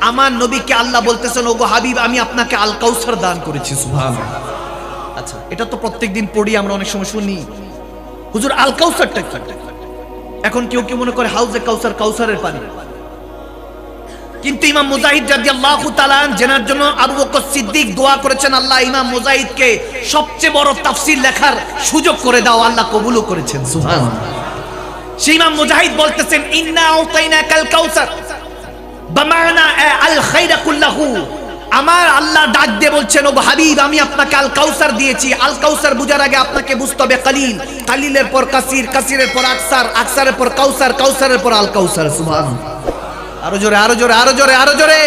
আমার নবীকে আল্লাহ বলতেছেন হাবিব, আমি আপনাকে আল দান করেছি আচ্ছা এটা তো প্রত্যেকদিন পড়ি, আমরা অনেক সময় শুনি। হুজুর, আল এখন কেউ কেউ মনে করে হাউজে কাউসার, কাউসারের পানি? কিন্তু ইমাম মুজাহিদ রাদিয়াল্লাহু তাআলা জেনার জন্য আবু বকর সিদ্দিক দোয়া করেছেন, আল্লাহ ইমাম মুজাহিদকে সবচেয়ে বড় তাফসীর লেখার সুযোগ করে দাও, আল্লাহ কবুলও করেছেন ইমাম মুজাহিদ বলতেছেন, ইন্না আউতাইনাকাল কাউসার, বামানা আল খাইরা আমার আল্লাহ ডাক দিয়ে বলছেন ও হাবিব, আমি আপনাকে আল কাউসার দিয়েছি। আল কাউসার বুঝার আগে আপনাকে বুঝতে হবে কালিল। কালিলের পর কাসির, কাসিরের পর আকসার, আকসারের পর কাউসার, কাউসারের পর আল কাউসার আরও জোরে আরও জোরে আরও জোরে আরও জোরে।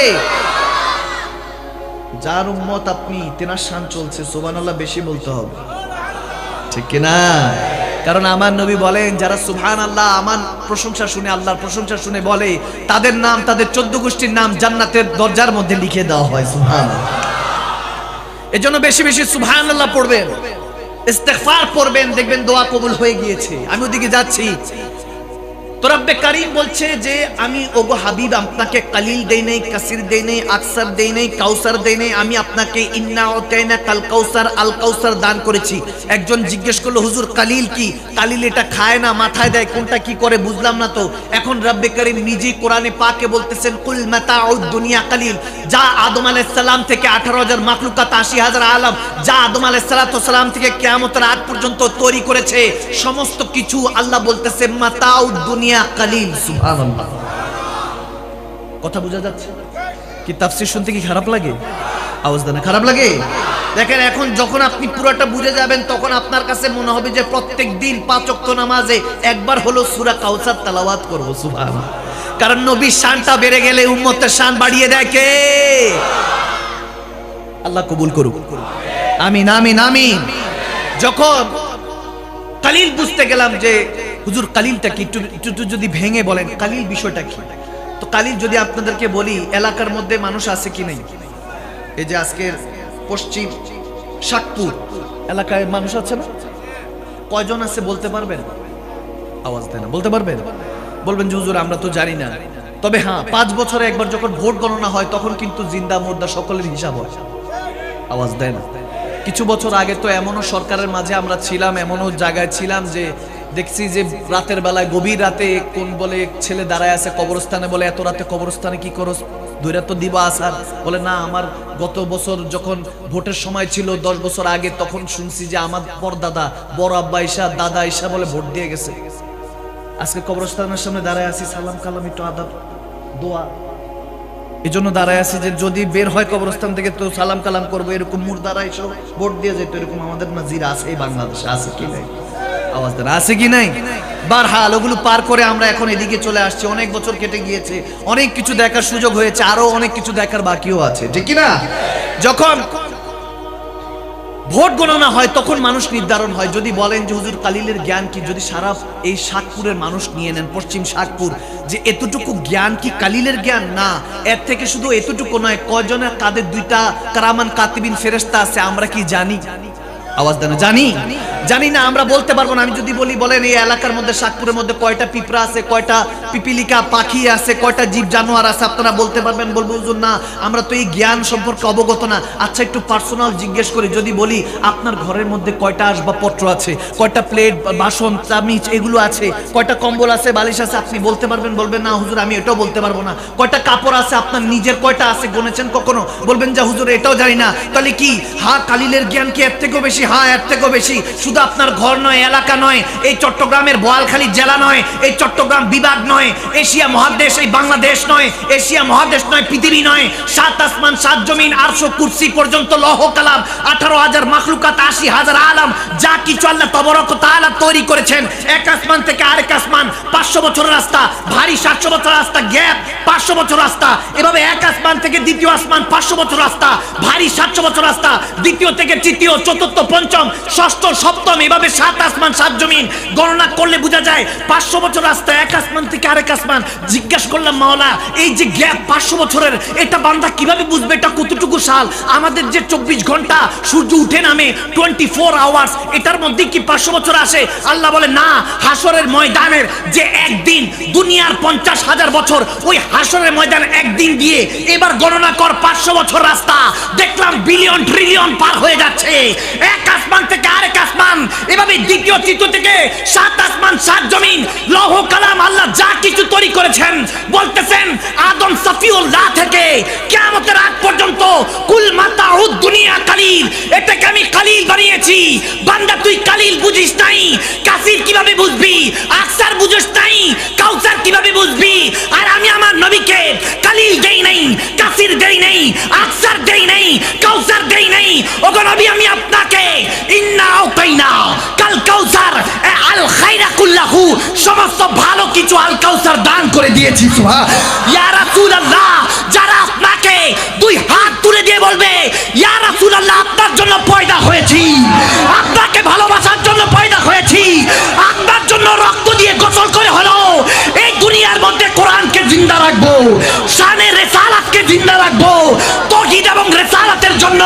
যার উম্মত আপনি, তেনার শান চলছে, সুবহানাল্লাহ বেশি বলতে হবে। ঠিক কিনা? কারণ আমার নবী বলেন, যারা সুবহান আল্লাহ আমার প্রশংসা শুনে, আল্লাহর প্রশংসা শুনে বলে, তাদের নাম, তাদের চোদ্দ গোষ্ঠীর নাম জান্নাতের দরজার মধ্যে লিখে দেওয়া হয় সুবহান এজন্য বেশি বেশি সুবহান আল্লাহ পড়বেন। ইস্তেগফার পড়বেন, দেখবেন দোয়া কবুল হয়ে গিয়েছে। আমি ওদিকে যাচ্ছি। তো রব্বে কারিম বলছে যে, আমি, ওগো হাবিব, আপনাকে কালিল দেই কাসির দেই আকসার দেই কাউসার দেই আমি আপনাকে ইন্না ওতাইনা কাল কাউসার আল কাউসার দান করেছি। একজন জিজ্ঞেস করল, হুজুর, কালিল কি? কালিল এটা খায় না, মাথায় দেয়, কোনটা কি করে বুঝলাম না তো। এখন কারিম কোরআনে পাকে বলতেছেন, কুল দুনিয়া কালিল। যা আদম আলাইহিস সালাম থেকে 18000 মাখলুকাত 80000 আলাম, যা আদম আলাইহিস সালাম থেকে কিয়ামতের আগ পর্যন্ত তৈরি করেছে। সমস্ত কিছু আল্লাহ বলতেছে, মাতাউদ দুনিয়া কথা বোঝা যাচ্ছে? কি তাফসীর শুনতে কি খারাপ লাগে? আওয়াজ দেন, খারাপ লাগে? দেখেন, এখন যখন আপনি পুরোটা বুঝে যাবেন, তখন আপনার কাছে মনে হবে যে প্রত্যেক দিন পাঁচ নামাজে একবার হলো সূরা কাউসার তেলাওয়াত করব, সুবহানাল্লাহ। কারণ নবীর শানটা বেড়ে গেলে উম্মতের শান বাড়িয়ে দেয় আল্লাহ কবুল করুক। আমিন আমিন আমিন। যখন কালিল বুঝতে গেলাম যে হুজুর কালিলটা কি? একটু যদি ভেঙে বলেন, কালিল বিষয়টা কি? তো কালিল যদি আপনাদেরকে বলি, এলাকার মধ্যে মানুষ আছে কি নেই? এই যে আজকের পশ্চিম শাকপুর এলাকায় মানুষ আছে না? কয়জন আছে বলতে পারবেন? আওয়াজ দেয় না, বলতে পারবেন? বলবেন যে, হুজুর, আমরা তো জানি না। তবে হ্যাঁ পাঁচ বছরে একবার যখন ভোট গণনা হয়, তখন কিন্তু জিন্দা মুর্দা সকলের হিসাব হয়। আওয়াজ দেয় না। কিছু বছর আগে তো এমনও সরকারের মাঝে আমরা ছিলাম, এমনও জায়গায় ছিলাম যে দেখছি যে রাতের বেলায়, গভীর রাতে কোন বলে ছেলে দাঁড়ায় আছে কবরস্থানে বলে, এত রাতে কবরস্থানে কি করস? ধৈর্য তো দিবা আসার। বলে, না, আমার গত বছর যখন ভোটের সময় ছিল, দশ বছর আগে, তখন শুনছি যে আমার পরদাদা বড় আব্বা ঈশা, দাদা ঈশা বলে ভোট দিয়ে গেছে। আজকে কবরস্থানের সামনে দাঁড়ায় আছি, সালাম কালাম, একটু আদাব, দোয়া। এই জন্য দাঁড়ায় আছি যে, যদি বের হয় কবরস্থান থেকে, তো সালাম কালাম করব। এরকম মুর এসব ভোট দিয়ে যেত, এরকম আমাদের নাজির আছে বাংলাদেশে আছে কি নাই? আওয়াজ দেন আছে কি নাই? বারহাল, ওগুলো পার করে আমরা এখন এদিকে চলে আসছি। অনেক বছর কেটে গিয়েছে, অনেক কিছু দেখার সুযোগ হয়েছে, আরও অনেক কিছু দেখার বাকিও আছে, ঠিক না? যখন ভোট গণনা হয়, তখন মানুষ নির্ধারণ হয়। যদি বলেন যে, হুজুর, কালিলের জ্ঞান কি? যদি সারা এই শাকপুরের মানুষ নিয়ে নেন, পশ্চিম শাকপুর যে এতটুকু জ্ঞান কি কালিলের জ্ঞান? না, এর থেকে শুধু এতটুকু নয় কজনের কাদের দুইটা কারামান, কাতিবিন ফেরেস্তা আছে, আমরা কি জানি? আওয়াজ দেন জানি? জানি না, আমরা বলতে পারব না। আমি যদি বলি, বলেন, এই এলাকার মধ্যে শাকপুরের মধ্যে কয়টা পিঁপড়া আছে, কয়টা পিপিলিকা পাখি আছে, কয়টা জীব জানোয়ার আছে, আপনারা বলতে পারবেন? বলব, হুজুর, না, আমরা তো এই জ্ঞান সম্পর্কে অবগত না। আচ্ছা একটু পার্সোনাল জিজ্ঞেস করি। যদি বলি, আপনার ঘরের মধ্যে কয়টা আসবাবপত্র আছে? কয়টা প্লেট বাসন, চামিচ, এগুলো আছে? কয়টা কম্বল আছে, বালিশ আছে? আপনি বলতে পারবেন? বলবেন, না, হুজুর, আমি এটাও বলতে পারব না। কয়টা কাপড় আছে? আপনার নিজের কয়টা আছে? গনেছেন কখনো? বলবেন, যে, হুজুর, এটাও জানি না। তাহলে কি? হা, কালিলের জ্ঞান কি এর থেকেও বেশি? হা, এর থেকেও বেশি? শুধু আপনার ঘর নয়, এলাকা নয়, এই চট্টগ্রামের বোয়ালখালী জেলা নয়, এই চট্টগ্রাম বিভাগ নয়, এশিয়া মহাদেশ, এই বাংলাদেশ নয়, এশিয়া মহাদেশ নয়, পৃথিবী নয়, সাত আসমান, সাত জমিন, আটশো কুর্সি পর্যন্ত লহ কালাম, আঠারো হাজার মাখলুকাত, আশি হাজার আলাম, যা কিছু আল্লাহ তবরক তাআলা তৈরি করেছেন, এক আসমান থেকে আরেক আসমান, পাঁচশো বছরের রাস্তা, ভারী সাতশো বছর রাস্তা, গ্যাপ, পাঁচশো বছর রাস্তা, এভাবে এক আসমান থেকে দ্বিতীয় আসমান, পাঁচশো বছর রাস্তা, ভারী সাতশো বছর রাস্তা, দ্বিতীয় থেকে তৃতীয়, চতুর্থ, পঞ্চম, ষষ্ঠ, সপ্তম সপ্তম এভাবে সাত আসমান, সাত জমিন গণনা করলে বোঝা যায় পাঁচশো বছর রাস্তা, এক আসমান থেকে আরেক আসমান। জিজ্ঞাসা করলাম, মাওলা, এই যে গ্যাপ পাঁচশো বছরের, এটা বান্দা কীভাবে বুঝবে এটা কতটুকু সাল? আমাদের যে চব্বিশ ঘণ্টা সূর্য উঠে নামে টোয়েন্টি ফোর আওয়ার্স এটার মধ্যে কি পাঁচশো বছর আসে? আল্লাহ বলে, না, হাসরের ময়দানের যে একদিন, দুনিয়ার পঞ্চাশ হাজার বছর, ওই হাসরের ময়দান একদিন দিয়ে এবার গণনা কর পাঁচশো বছর রাস্তা। দেখলাম বিলিয়ন ট্রিলিয়ন পার হয়ে যাচ্ছে। এক আসমান থেকে আরেক আসমান এভাবে দ্বিতীয় চিত্র থেকে সাত আসমান, সাত জমিন, লৌহ, কালাম, আল্লাহ যা কিছু তৈরি করেছেন, বলতেছেন, আদম সফিউল্লাহ থেকে কিয়ামতের আগ পর্যন্ত কুল মাতাউদ দুনিয়া কালিল, এটাকে আমি কালিল বানিয়েছি। বান্দা, তুই কালিল বুঝিস নাই কাসির কীভাবে বুঝবি, আকসার বুঝিস নাই, কাউসার কীভাবে বুঝবি, আর আমি আমার নবীকে কালিল দেই নাই কাসির দেই নাই, আকসার দেই নাই, কাউসার দেই নাই। ওগো নবী, আমি আপনাকে ইন্না আউতাইনা কাল কাউসার আল খাইরা কুল্লাহু, সমস্ত ভালো কিছু আল কাউসার দান করে দিয়েছি সুবহান ইয়া রাসূলুল্লাহ, যারা আপনাকে দুই হাত তুলে দিয়ে বলবে, ইয়া রাসূলুল্লাহ, আপনার জন্য পয়দা হয়েছি। আপনাকে ভালোবাসার জন্য পয়দা হয়েছি। আপনার জন্য রক্ত দিয়ে গোসল করে হলো। এই দুনিয়ার মধ্যে কোরআনকে জিন্দা রাখব, শানে রেসালাতকে জিন্দা রাখব। তৌহিদ এবং রেসালাতের জন্য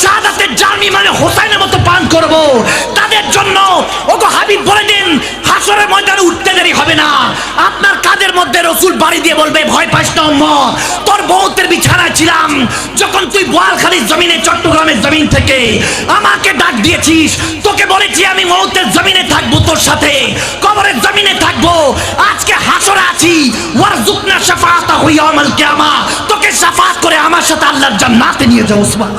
শাহাদাতের জার্নি মানে হোসাইনের করব। তাদের জন্য? ওগো হাবিব বলে দিন, হাসরের ময়দানে উঠতে দেরি হবে না। আপনার কাদের মধ্যে রসুল বাড়ি দিয়ে বলবে, ভয় পাইস না তোর বউতের বিছানায় ছিলাম। যখন তুই বোয়ালখালীর জমিনে, চট্টগ্রামের জমিন থেকে আমাকে ডাক দিয়েছিস, তোকে বলেছি আমি মৌতের জমিনে থাকব তোর সাথে, কবরের জমিনে থাকব। আজকে হাসরে আছি। ওয়ারজুকনা শাফাআতা ইয়াউমাল কিয়ামা। তোকে শাফাত করে আমার সাথে আল্লাহর জান্নাতে নিয়ে যাও সুবহান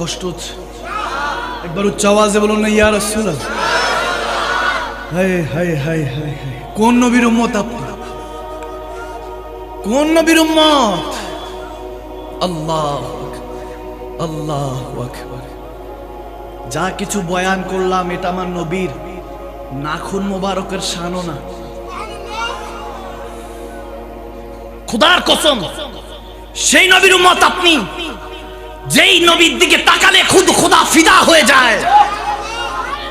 কষ্ট হচ্ছে। একবার উচ্চ আওয়াজে বলুন না, ইয়া রাসূলুল্লাহ। হায় হায় হায় হায় হায়। কোন নবীর উম্মত আপনি? কোন নবীর উম্মত? আল্লাহ আল্লাহ যা কিছু বয়ান করলাম, এটা আমার নবীর। নাখুন মোবারকের শানও না। খুদার কসম, সেই নবীর উম্মত আপনি? যেই নবীর দিকে তাকালে খুদ খোদা ফিদা হয়ে যায়।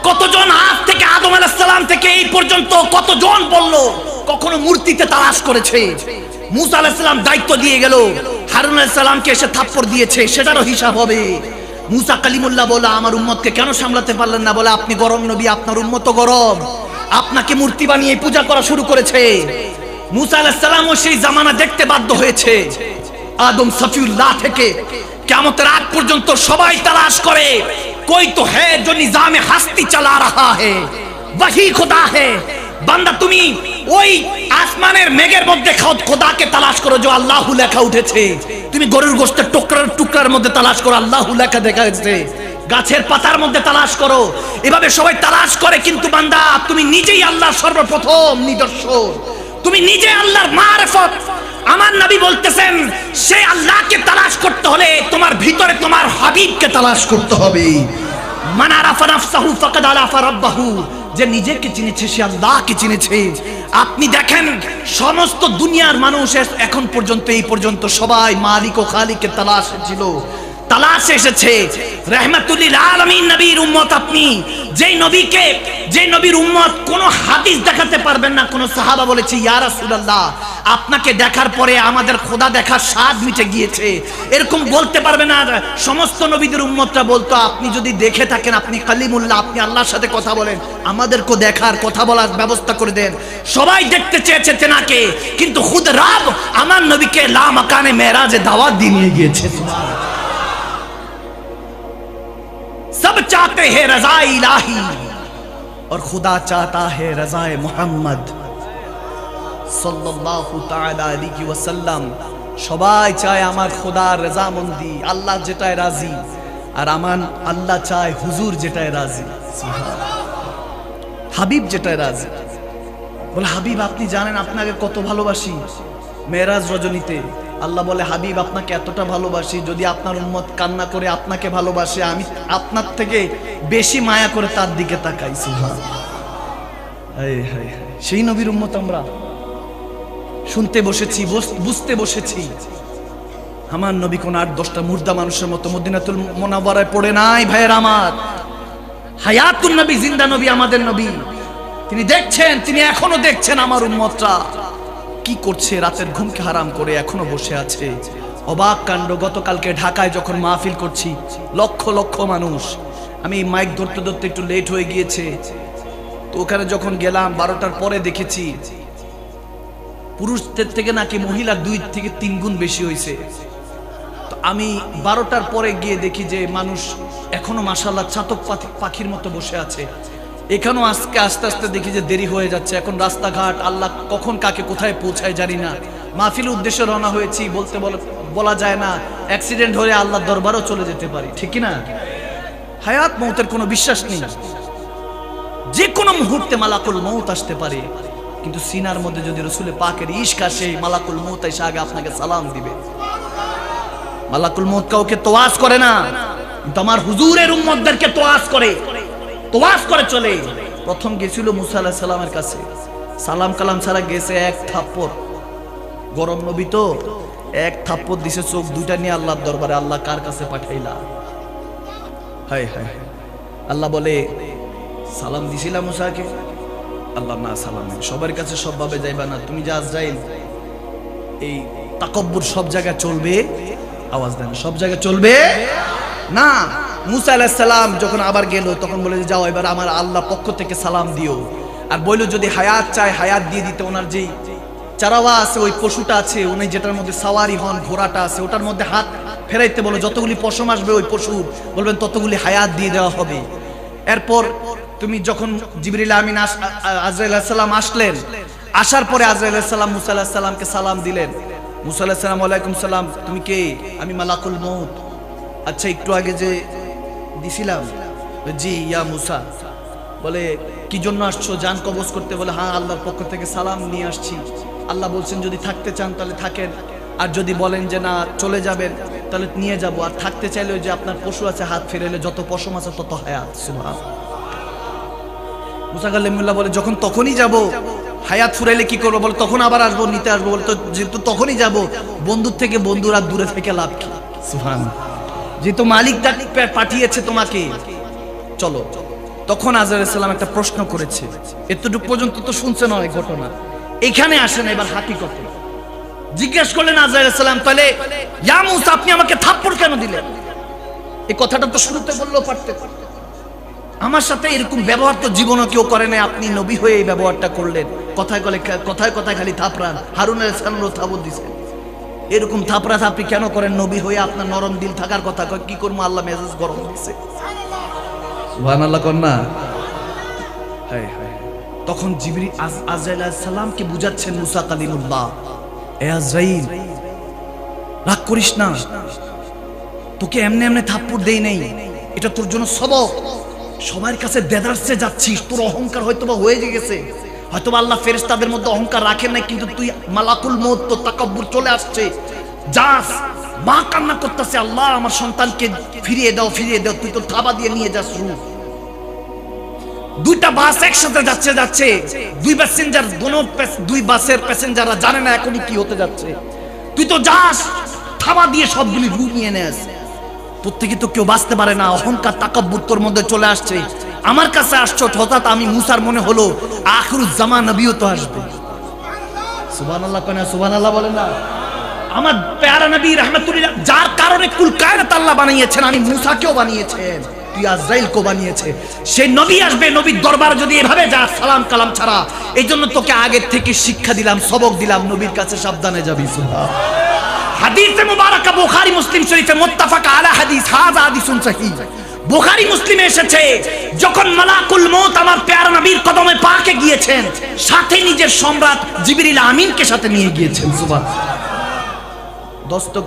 কতজন আজ থেকে আদম আলাইসালাম থেকে এই পর্যন্ত কতজন বলল, কখনো মূর্তিতে তালাশ করেছে? মুসা আলাইসালাম দায়িত্ব দিয়ে গেল, হারুন আলাইসালামকে এসে থাপ্পড় দিয়েছে, সেটারও হিসাব হবে। মুসা কালিমুল্লাহ বলা আমার উম্মতকে কেন সামলাতে পারলেন না? বলে, আপনি গরম নবী, আপনার উম্মত গরম। আপনাকে মূর্তি বানিয়ে পূজা করা শুরু করেছে। মুসা আলাইসালামও সেই জামানা দেখতে বাধ্য হয়েছে। আদম সফিউল্লাহ থেকে কেমতের আগ পর্যন্ত সবাই তালাশ করে, কই তো হে যে নিজামে হাস্তি চালা রাহা হে খোদা হে। বান্দা, তুমি ওই আসমানের মেঘের মধ্যে খোদাকে তালাশ করো যে আল্লাহু লেখা উঠেছে। তুমি গরুর গোস্তের টুকরার টুকরার মধ্যে তালাশ করো, আল্লাহু লেখা দেখা গেছে। গাছের পাতার মধ্যে তালাশ করো। এভাবে সবাই তালাশ করে, কিন্তু বান্দা, তুমি নিজেই আল্লাহ সর্বপ্রথম নিদর্শন। তুমি নিজে আল্লাহর মারফত আমার নবী বলতেছেন, সে আল্লাহকে তালাশ করতে হলে তোমার ভিতরে তোমার হাবিবকে তালাশ করতে হবে। যে নিজেকে চিনেছে, সে আল্লাহকে চিনেছে। আপনি দেখেন, সমস্ত দুনিয়ার মানুষ এখন পর্যন্ত, এই পর্যন্ত সবাই মালিক ও খালিকের তালাশ ছিল। তালাশে এসেছে। রহমাতুল্লিল আলামিন নবীর উম্মত আপনি। যেই নবীকে যে নবীর উম্মত কোন হাদিস দেখাতে পারবেন না, কোন সাহাবা বলেছে, ইয়া আপনাকে দেখার পরে আমাদের খোদা দেখার স্বাদ মিটে গিয়েছে। এরকম বলতে পারবে না। সমস্ত নবীদের উম্মতরা বলতো, আপনি যদি দেখে থাকেন, আপনি কালিমুল্লাহ, আপনি আল্লাহর সাথে কথা বলেন, আমাদেরকে দেখার, কথা বলার ব্যবস্থা করে দেন। সবাই দেখতে চেয়েছে তেনাকে, কিন্তু খুদ রাব আমার নবীকে লা মাকানে মেরাজে দাওয়াত দিয়ে নিয়ে গিয়েছে। सब चाहते हैं रजा इलाही और खुदा चाहता है रजाए मोहम्मद সাল্লাল্লাহু তাআলা আলাইহি ওয়াসাল্লাম সবাই চায় আমার খোদার রেজামন্দি আল্লাহ যেটায় রাজি আর আমার আল্লাহ চায় হুজুর যেটায় রাজি সুবহানাল্লাহ। হাবিব যেটায় রাজি বলে হাবিব আপনি জানেন আপনাকে কত ভালোবাসি মেরাজ রজনীতে আল্লাহ বলে, হাবিব, আপনাকে এতটা ভালোবাসি, যদি আপনার উম্মত কান্না করে আপনাকে ভালোবাসে, আমি আপনার থেকে বেশি মায়া করে তার দিকে তাকাই। সুবহান হায়। সেই নবীর উম্মত আমরা। শুনতে বসেছি বুঝতে বসেছি। আমার নবী কোন আট, দশটা মুর্দা মানুষের মতো মদিনাতুল মোনাবারায় পড়ে নাই, ভাইয়ের আমার। হায়াতুল নবী, জিন্দা নবী, আমাদের নবী। তিনি দেখছেন, তিনি এখনও দেখছেন আমার উম্মতরা। কি করছে? রাতের ঘুমকে হারাম করে এখনও বসে আছে। অবাক কাণ্ড, গতকালকে ঢাকায় যখন মাহফিল করছি, লক্ষ লক্ষ মানুষ। আমি মাইক ধরতে ধরতে একটু লেট হয়ে গিয়েছে। তো ওখানে যখন গেলাম, বারোটার পরে দেখেছি, পুরুষদের থেকে নাকি মহিলা দুই থেকে তিন গুণ বেশি হয়েছে। তো আমি বারোটার পরে গিয়ে দেখি যে মানুষ এখনও মাসাল্লাহ চাতক পাখির মতো বসে আছে। এখানেও আজকে আস্তে আস্তে দেখি যে দেরি হয়ে যাচ্ছে। এখন রাস্তাঘাট, আল্লাহ কখন কাকে কোথায় পৌঁছায় জানি না। মাহফিল উদ্দেশ্যে রওনা হয়েছি, বলতে বল- যায় না অ্যাক্সিডেন্ট হয়ে আল্লাহর দরবারও চলে যেতে পারি, ঠিক না হায়াত মৌতের কোনো বিশ্বাস নেই। যে কোনো মুহূর্তে মালাকুল মৌত আসতে পারে, কিন্তু সিনার মধ্যে যদি রসুলে পাকের ইস্ক আসে, মালাকুল মৌত এসে আগে আপনাকে সালাম দিবে। মালাকুল মৌত কাউকে তোয়াজ করে না, কিন্তু আমার হুজুরের উম্মতদেরকে তোয়াজ করে। তোয়াজ করে চলে। প্রথম গেছিল মুসা আলাহিস সালামের কাছে। সালাম কালাম ছাড়া গেছে এক থাপ্পড়। গরম নবী তো এক থাপ্পড় দিছে চোখ দুইটা নিয়ে আল্লাহর দরবারে। আল্লাহ কার কাছে পাঠাইলা? হায় হায়। আল্লাহ বলে, সালাম দিছিলাম মুসাকে? আল্লাহ না, সালাম। সবার কাছে সবভাবে যাইবা না। তুমি যা আজরাইল, এই তাকব্বুর সব জায়গায় চলবে। আওয়াজ দেন, সব জায়গায় চলবে? না। মুসা আলাইহিস সালাম যখন আবার গেল, তখন বলে যাও, এবার আমার আল্লাহ পক্ষ থেকে সালাম দিও। আর বলল, যদি হায়াত চায়, হায়াত দিয়ে দিতে। ওনার যেই চারাওয়া আছে, ওই পশুটা আছে, উনি যেটার মধ্যে সাওয়ারি হন, ঘোড়াটা আছে, ওটার মধ্যে হাত ফেরাইতে বলো যতগুলি পশম আসবে ওই পশু, বলবেন, ততগুলি হায়াত দিয়ে দেওয়া হবে। এরপর তুমি যখন জিবরিল আমিন আজরাইল সালাম আসলেন, আসার পরে আজরাইল সালাম মুসা আলাইহিস সালামকে সালাম দিলেন। মুসা আলাইহিস সালাম, ওয়ালাইকুম সালাম, তুমি কে? আমি মালাকুল মৌত আচ্ছা একটু আগে যে দিছিলাম। জি, ইয়া মুসা। বলে, কি জন্য আসছো? জান কবজ করতে। বলে হ্যাঁ আল্লাহর পক্ষ থেকে সালাম নিয়ে আসছি। আল্লাহ বলছেন, যদি থাকতে চান তাহলে থাকেন। আর যদি বলেন যে, না, চলে যাবেন, তাহলে নিয়ে যাব। আর থাকতে চাইলে যে আপনার পশু আছে, হাত ফেরেলে যত পশম আছে, তত হায়াত। সুবহান মুসা কাল্লিমুল্লাহ বলে, যখন তখনই যাব, হায়াত ফুরাইলে কি করব? বলে, তখন আবার আসব, নিতে আসব। বলে, তো, যেহেতু তখনই যাব, বন্ধুর থেকে বন্ধুরা দূরে থেকে লাভ কি? সুবহান যেহেতু মালিক তাকে পাঠিয়েছে তোমাকে। চলো। তখন আজর সালাম একটা প্রশ্ন করেছে। এতটুকু পর্যন্ত তো শুনছেন অনেক ঘটনা। এখানে আসেন, এবার হাকিকত জিজ্ঞেস করলেন আজর সালাম, তাহলে, ইয়া আপনি আমাকে থাপ্পড় কেন দিলেন? এই কথাটা তো শুরুতে বললেও পারতে আমার সাথে এরকম ব্যবহার তো জীবনে কেউ করে নাই। আপনি নবী হয়ে এই ব্যবহারটা করলেন। কথায় কথায় কথায় খালি থাপড়ান। হারুন আলাইহিসসালামও থাবত দিছেন। এরকম থাপড়া থাপড়ি কেন করেন নবী হয়ে আপনার নরম দিল থাকার কথা? কি করব? আল্লাহ মেজাজ গরম হায় হায় তখন জিবরি আজরাইল সালামকে বুঝাচ্ছেন মুসা কালিমুল্লাহ, এ আজরাইল, রাগ করিস না। তোকে এমনি এমনি থাপ্পড় দেই নেই। এটা তোর জন্য সবক। সবার কাছে দেদারসে যাচ্ছিস। তোর অহংকার হয়তো বা হয়ে গেছে। হয়তো আল্লাহ ফেরেশতাদের মধ্যে অহংকার রাখেন নাই, কিন্তু তুই মালাকুল মৌত তোর তাকাব্বুর চলে আসছে। যাস, মা কান্না করতেছে, আল্লাহ আমার সন্তানকে ফিরিয়ে দাও ফিরিয়ে দাও, তুই তো থাবা দিয়ে নিয়ে যাস রু দুইটা বাস একসাথে যাচ্ছে যাচ্ছে। দুই প্যাসেঞ্জার দোনো দুই বাসের প্যাসেঞ্জাররা জানে না এখনই কি হতে যাচ্ছে। তুই তো যাস, থাবা দিয়ে সবগুলি রু নিয়ে নেস। তোর থেকে তো কেউ বাঁচতে পারে না, অহংকার, তাকাব্বুর তোর মধ্যে চলে আসছে। আমার কাছে আসছো, হঠাৎ আমি মুসার মনে হলো, আখরুজ জামা নবীও তো আসবে। সুবান আল্লাহ কেন সুবান আল্লাহ না। আমার প্যারা নবী রহমতুল্লাহ, যার কারণে কুল কায়নাত আল্লাহ বানিয়েছেন, আমি মুসাকেও বানিয়েছেন নবীর দরবার যদি এভাবে কালাম ছাড়া এই জন্য তোকে আগের থেকে শিক্ষা দিলাম, সবক দিলাম, নবীর কাছে সাবধানে যাবি মুসলিম শরীফে আলা হাদিস বুখারী মুসলিমে এসেছে, যখন মালাকুল মউত আমার প্যারা নবীর কদমে পাকে গিয়েছেন, সাথে নিজের সম্রাট জিবরিল আমিনকে সাথে নিয়ে গিয়েছেন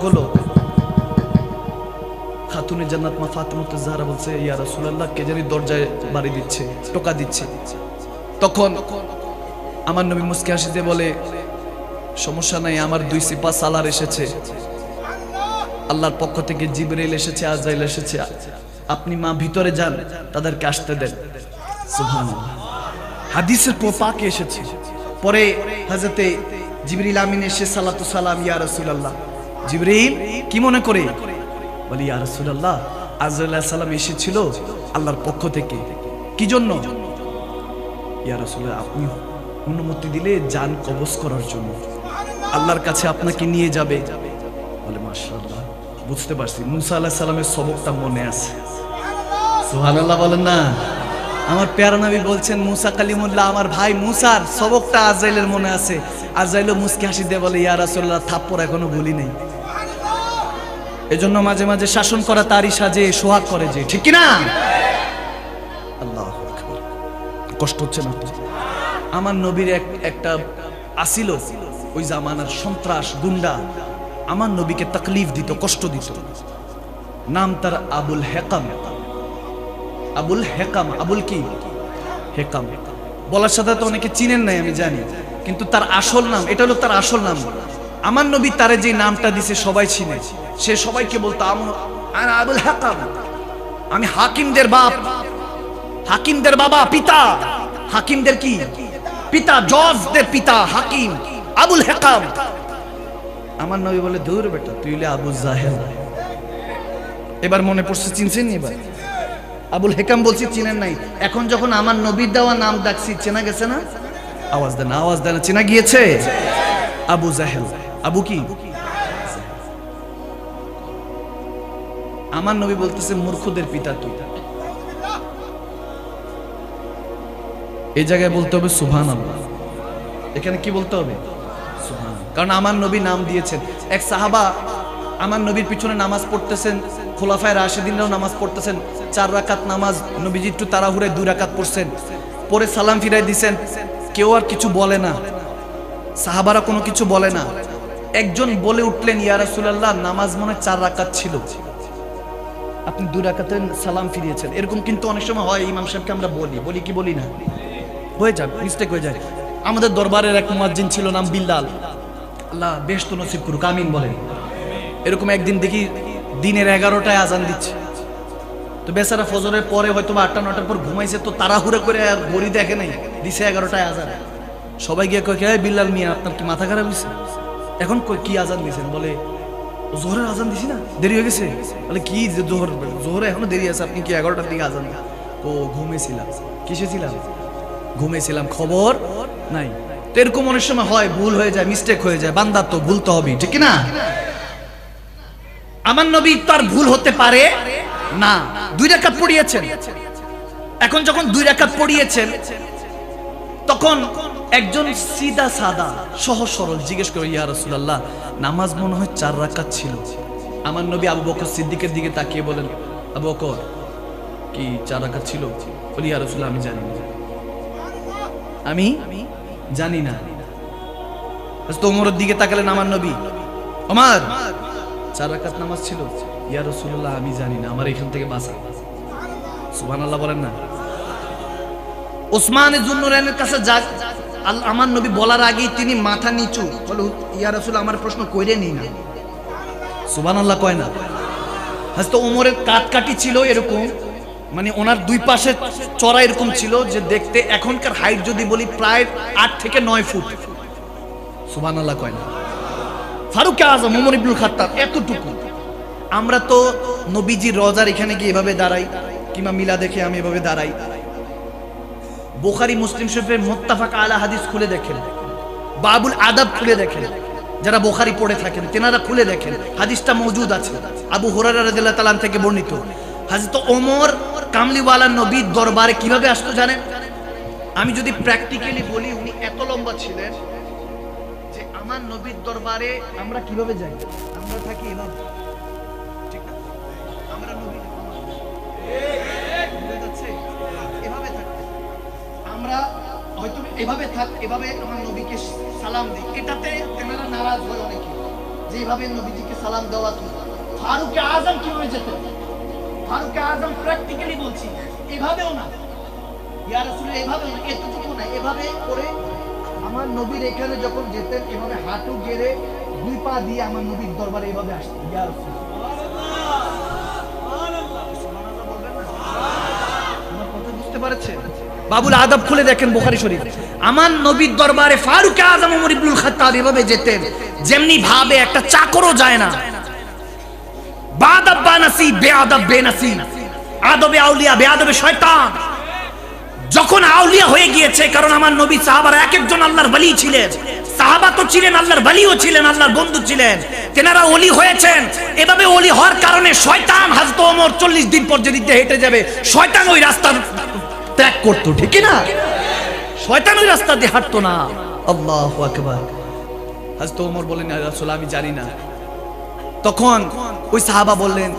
হলো খাতুনে জান্নাত মা জাহরা বলছে, ইয়া রাসূলুল্লাহ, কে জানি দরজায় বাড়ি দিচ্ছে, টোকা দিচ্ছে। তখন আমার নবী মুস্কি হাসিতে বলে, সমস্যা নাই, আমার দুই সিপা সালার এসেছে। আল্লাহর পক্ষ থেকে জিবরাইল এসেছে, আজাইল এসেছে। আপনি মা ভিতরে যান, তাদেরকে আসতে দেন। হাদিসের পোপাকে এসেছে। পরে হাজরতে জিবরিল আমিন এসে সালাতু সালাম, ইয়া রাসূলুল্লাহ। জিবরিল, কি মনে করে? বলি, ইয়া রাসূলুল্লাহ আজরাইল সালাম এসেছিল আল্লাহর পক্ষ থেকে। কি জন্য? ইয়া রাসূলুল্লাহ, আপনি অনুমতি দিলে জান কবজ করার জন্য। আল্লাহর কাছে আপনাকে নিয়ে যাবে। বলে, মাশাআল্লাহ, বুঝতে পারছি। মুসা আলাইহিস সালামের সবকটা মনে আছে। সুবহানাল্লাহ বলেন না। আমার প্যারা নবী বলছেন, মুসা কালিমুল্লাহ, আমার ভাই মুসার সবকটা আজরাইলের মনে আছে। আজরাইলও মুসকি হাসি দিয়ে বলে, ইয়া রাসূলুল্লাহ, থাপ্পড় এখনও ভুলি নেই। এজন্য মাঝে মাঝে শাসন করা তারই সাজে, সোহাগ করে যে। ঠিক না আল্লাহ কষ্ট হচ্ছে না? আমার নবীর এক, একটা আসিল, ওই জামানার সন্ত্রাস গুন্ডা। আমার নবীকে তাকলিফ দিত, কষ্ট দিত। নাম তার আবুল হেকাম। আবুল হেকাম, আবুল কি? হেকাম। বলার সাথে তো অনেকে চিনেন নাই, আমি জানি। কিন্তু তার আসল নাম, এটা হলো তার আসল নাম। আমার নবী তারে যে নামটা দিছে, সবাই চিনে। সে সবাইকে বলতো আবুল হেকাম। আমি হাকিমদের বাপ। হাকিমদের বাবা, পিতা। হাকিমদের কি? পিতা, জজদের পিতা, হাকিম। আবুল হেকাম। আমার নবী বলে দূর বেটা, তুই আবু জাহেল। এবার মনে পড়ছে চিনছেন এবার? আবুল হেকাম বলছি, চিনেন নাই। এখন যখন আমার নবীর দেওয়া নাম ডাকছি, চেনা গেছে না? আওয়াজ দেন আওয়াজ দেন, চেনা গিয়েছে? আবু জাহেল, আবু কি? আমার নবী বলতেছে, মূর্খদের পিতা তুই। এই জায়গায় বলতে হবে সুভান আল্লাহ এখানে কি বলতে হবে। কারণ আমার নবী নাম দিয়েছেন। এক সাহাবা আমার নবীর পিছনে নামাজ পড়তেছেন, খোলাফায় রাশেদিনরাও নামাজ পড়তেছেন। চার রাকাত নামাজ, নবীজি একটু তাড়াহুড়ে দুই রাকাত পড়ছেন। পরে সালাম ফিরাই দিছেন, কেউ আর কিছু বলে না। সাহাবারা কোনো কিছু বলে না। একজন বলে উঠলেন, ইয়া রাসূলুল্লাহ, নামাজ মনে চার রাকাত ছিল। আপনি দুই রাকাতে সালাম ফিরিয়েছেন। এরকম কিন্তু অনেক সময় হয়, ইমাম সাহেবকে আমরা বলি। বলি কি বলি না? হয়ে যায় মিস্টেক হয়ে যায়। আমাদের দরবারের এক মুয়াজ্জিন ছিল, নাম বিল্লাল। আল্লাহ বেশ তো নসিব করুক, আমিন বলেন। এরকম একদিন দেখি দিনের এগারোটায় আজান দিচ্ছে। তো বেচারা ফজরের পরে হয়তো আটটা নটার পর ঘুমাইছে, তো তাড়াহুড়ো করে আর ঘড়ি দেখে নাই। দিছে এগারোটায় আজান। সবাই গিয়ে কয় "এই বিল্লাল মিয়া, আপনার কি মাথা খারাপ হয়েছে এখন কি আজান দিয়েছেন বলে, জোহরের আজান দিছি না, দেরি হয়ে গেছে। বলে, কি জোহর, জোহরে এখনও দেরি আছে, আপনি কি এগারোটার দিকে আজান ও, ঘুমেছিলাম। কিসে ছিলাম? ঘুমেছিলাম, খবর নাই। তো এরকম অনেক সময় হয়, ভুল হয়ে যায় মিস্টেক হয়ে যায় বান্দার তো ভুল তো হবেই, ঠিক না? আমার নবী তার ভুল হতে পারে না। দুই রাকাত পড়িয়েছেন। এখন যখন দুই রাকাত পড়িয়েছেন, তখন একজন সিদা সাদা সহজ সরল জিজ্ঞেস করে, ইয়া রাসূলুল্লাহ, নামাজ মনে হয় চার রাকাত ছিল। আমার নবী আবু বকর সিদ্দিকের দিকে তাকিয়ে বলেন, আবু বকর, কি চার রাকাত ছিল? বলি, ইয়া রাসূলুল্লাহ, আমি জানি না। আমি জানি না। তো ওমরের দিকে তাকালেন আমার নবী, ওমর, চার রাকাত নামাজ ছিল? ইয়া রাসূলুল্লাহ, আমি জানি না, আমার এখান থেকে বাঁচা। সুবহানাল্লাহ বলেন না। ওসমান জুন্নুরাইনের কাছে যা আমার নবী বলার আগেই তিনি মাথা নিচু, বলে, ইয়া রাসূল আমার প্রশ্ন কইরে নি না। সুবহানাল্লাহ কয় না। হাজরত ওমরের কাটকাটি ছিল এরকম মানে ওনার দুই পাশে চড়া এরকম ছিল যে দেখতে এখনকার হাইট যদি বলি প্রায় আট থেকে নয় ফুট। সুবহানাল্লাহ কয় না। ফারুক আজম ওমর ইবনুল খাত্তাব, এতটুকু। আমরা তো নবীজির রজার এখানে গিয়ে এভাবে দাঁড়াই কিংবা মিলা দেখে আমি এভাবে দাঁড়াই। বোখারি, মুসলিম শরীফের মোত্তাফাক আলা হাদিস খুলে দেখেন, বাবুল আদাব খুলে দেখেন, যারা বোখারি পড়ে থাকেন, তেনারা খুলে দেখেন, হাদিসটা মজুদ আছে। আবু হুরারা তাআলা থেকে বর্ণিত। হাজরত ওমর কামলিওয়ালা নবীর দরবারে কীভাবে আসতো জানেন? আমি যদি প্র্যাকটিক্যালি বলি, উনি এত লম্বা ছিলেন যে আমার নবীর দরবারে আমরা কীভাবে যাই? আমরা থাকি এভাবে? আমরা যাচ্ছে? এভাবে থাকি আমরা হয়তো এভাবে থাক এভাবে আমার নবীকে সালাম দিই। এটাতে নারাজ হয় অনেকে। নবীজিকে সালাম দেওয়া আজম আজম প্র্যাকটিক্যালি বলছি এভাবেও না। ইয়া রাসূল এভাবে না, এতটুকু না। এভাবে করে আমার নবীর এখানে যখন যেতেন এভাবে হাঁটু গেড়ে দুই পা দিয়ে আমার নবীর দরবারে এভাবে আসতেন। ইয়া রাসূলুল্লাহ। বাবুল আদব খুলে দেখেন বুখারী শরীফ। আমার নবীর দরবারে ফারুক আজম ওমর ইবনুল এভাবে যেতেন, যেমনি ভাবে একটা চাকরও যায় না। বানাসি বেআদব বেনাসি আদবে আউলিয়া, বেআদবে শয়তান। যখন আউলিয়া হয়ে গিয়েছে, কারণ আমার নবী সাহাবার এক একজন আল্লাহর বলি ছিলেন। সাহাবা তো ছিলেন, আল্লাহর বলিও ছিলেন, আল্লাহর বন্ধু ছিলেন। তেনারা অলি হয়েছেন। এভাবে অলি হওয়ার কারণে শয়তান হাজত ওমর চল্লিশ দিন পর যেদিকে হেঁটে যাবে, শয়তান ওই রাস্তা ত্যাগ করতো ঠিক না শয়তান ওই রাস্তা দিয়ে হাঁটতো না। আল্লাহ আকবার। হাজত ওমর বলেন "ইয়া রাসূল আমি জানি না। তখন ওই সাহাবা বললেন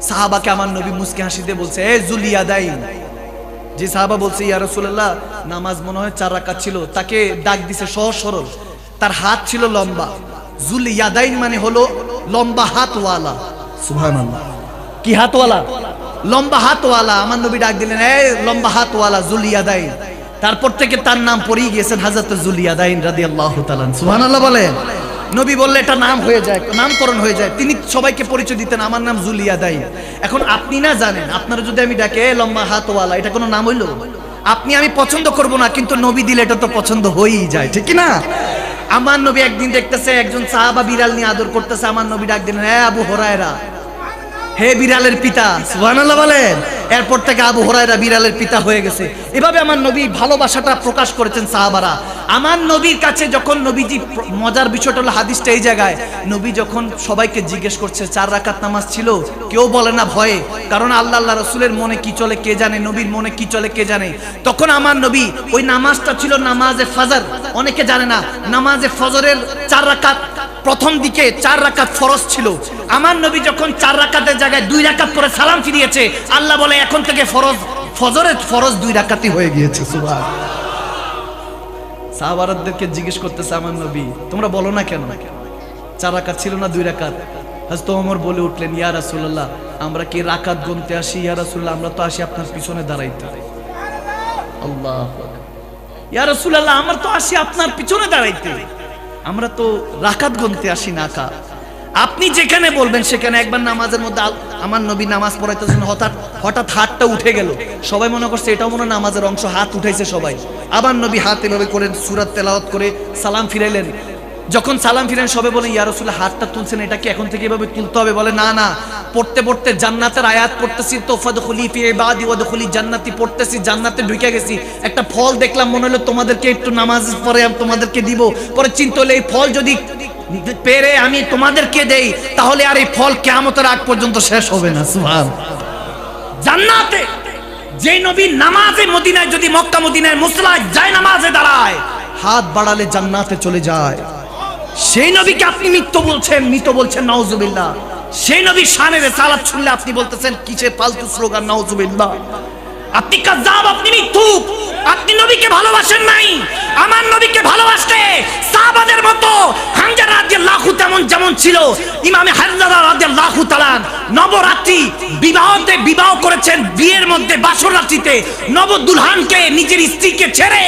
সাহাবাকে আমার নবী মুসকে হাসি দিয়ে বলছে এ জুলিয়া দাইন যে সাহাবা বলছে ইয়া রাসূলুল্লাহ নামাজ মনে হয় চার রাকাত ছিল। তাকে ডাক দিছে সহজ সরল তার হাত ছিল লম্বা। জুল ইয়াদাইন মানে হলো লম্বা হাতওয়ালা। সুবহানাল্লাহ। কি হাতওয়ালা? লম্বা হাতওয়ালা, আমার নবী ডাক দিলেন, এই লম্বা হাতওয়ালা জুল ইয়াদাইন তারপর থেকে তার নাম পড়েই গিয়েছেন হাজরত জুল ইয়াদাইন রাদিয়াল্লাহু তাআলা সুবহানাল্লাহ বলেন। নবী বললে, এটা নাম হয়ে যায়, নামকরণ হয়ে যায়। তিনি সবাইকে পরিচয় দিতেন, আমার নাম জুলিয়া দাই এখন আপনি না জানেন, আপনারা যদি আমি ডাকে "এ লম্বা হাতওয়ালা, এটা কোনো নাম হইল? আপনি, আমি পছন্দ করব না, কিন্তু নবী দিলে এটা তো পছন্দ হয়েই যায়। ঠিক না? আমার নবী একদিন দেখতেছে, একজন সাহাবা বিড়াল নিয়ে আদর করতেছে, আমার নবী ডাক দিলেন হ্যাঁ আবু হরায়রা হে বিড়ালের পিতা সুবহানাল্লাহ বলেন। এরপর থেকে আবু হুরায়রা বিড়ালের পিতা হয়ে গেছে। এভাবে আমার নবী ভালোবাসাটা প্রকাশ করেছেন সাহাবারা। আমার নবীর কাছে যখন নবীজি মজার বিষয়টা হলো হাদিসটা এই জায়গায়, নবী যখন সবাইকে জিজ্ঞেস করছে, চার রাকাত নামাজ ছিল, কেউ বলে না ভয়ে। কারণ আল্লাহ আল্লাহ রসুলের মনে কি চলে, কে জানে, নবীর মনে কি চলে, কে জানে। তখন আমার নবী ওই নামাজটা ছিল নামাজে ফাজার। অনেকে জানে না, নামাজে ফজরের চার রাকাত প্রথম দিকে চার রাকাত ফরজ ছিল। আমার নবী যখন চার রাকাতের জায়গায় দুই রাকাত পরে সালাম ফিরিয়েছে, আল্লাহ বলে এখন থেকে ফরজ, ফজরের ফরজ দুই রাকাতই হয়ে গিয়েছে, সুবহান। সাহাবারদেরকে জিজ্ঞেস করতেছে আমার নবী, তোমরা বলো না কেন? চার রাকাত ছিল না দুই রাকাত? হযরত ওমর বলে উঠলেন, ইয়া রাসূলুল্লাহ, আমরা কি রাকাত গুনতে আসি? ইয়া রাসূলুল্লাহ, আমরা তো আসি আপনার পিছনে দাঁড়াইতে। আল্লাহ ইয়া রাসূলুল্লাহ, আমরা তো আসি আপনার পিছনে দাঁড়াইতে। আমরা তো রাকাত গুনতে আসি না কা আপনি যেখানে বলবেন সেখানে একবার নামাজের মধ্যে আমার নবী নামাজ পড়াইতেছেন, হঠাৎ হঠাৎ হাতটা উঠে গেল। সবাই মনে করছে এটাও মনে নামাজের অংশ, হাত উঠাইছে সবাই। আবার নবী হাত এভাবে করে সুরাত তেলাওয়াত করে সালাম ফিরাইলেন। যখন সালাম ফিরেন সবে বলে ইয়া রাসূল হাতটা তুলছেন, এটা কি এখন থেকে এভাবে তুলতে হবে? বলে, না না, পড়তে পড়তে জান্নাতের আয়াত পড়তেছি তো ফাদখুলি ফি ইবাদি ওয়াদখুলি জান্নাতি, পড়তেছি, জান্নাতে ঢুকে গেছি। একটা ফল দেখলাম, মনে হলো তোমাদেরকে একটু নামাজ পরে তোমাদেরকে দিব। পরে চিন্তা হলো, এই ফল যদি পেরে আমি তোমাদেরকে দেই, তাহলে আর এই ফল কিয়ামতের আগ পর্যন্ত শেষ হবে না, সুবহান। জান্নাতে যে নবী নামাজে মদিনায়, যদি মক্কা মদিনায় মুসলায় যায় নামাজে দাঁড়ায়, হাত বাড়ালে জান্নাতে চলে যায়। সেই নবীকে আপনি মৃত বলছেন মৃত বলছেন, নাউজুবিল্লাহ। সেই নবীর শানের সালাত শুনলে আপনি বলতেছেন, কিসের ফালতু স্লোগান, নাউজুবিল্লাহ। আপনি কাযাব আপনি মিথ্যু আপনি নবীকে ভালোবাসেন নাই। আমার নবীকে ভালোবাসতে সাহাবাদের মতো হামজা রাদিয়াল্লাহু তেমন যেমন ছিল। ইমামে হামজা রাদিয়াল্লাহু তাআলা নবরাত্রি বিবাহতে বিবাহ করেছেন বিয়ের মধ্যে বাসর রাত্রিতে। নব দুলহানকে নিজের স্ত্রীকে ছেড়ে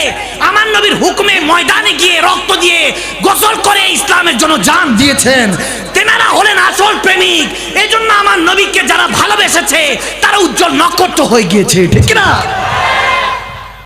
আমার নবীর হুকুমে ময়দানে গিয়ে রক্ত দিয়ে গোসল করে ইসলামের জন্য জান দিয়েছেন। তেনারা হলেন আসল প্রেমিক। এই জন্য আমার নবীকে যারা ভালোবেসেছে, তারা উজ্জ্বল নক্ষত্র হয়ে গিয়েছে, ঠিক না